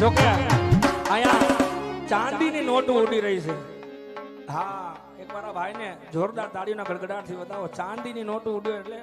જો કે અહીંયા ચાંદીની નોટો ઉડી રહી છે. હા એક ભાઈને જોરદાર તાળીઓના ગડગડાટથી બતાવો. ચાંદીની નોટો ઉડ્યો એટલે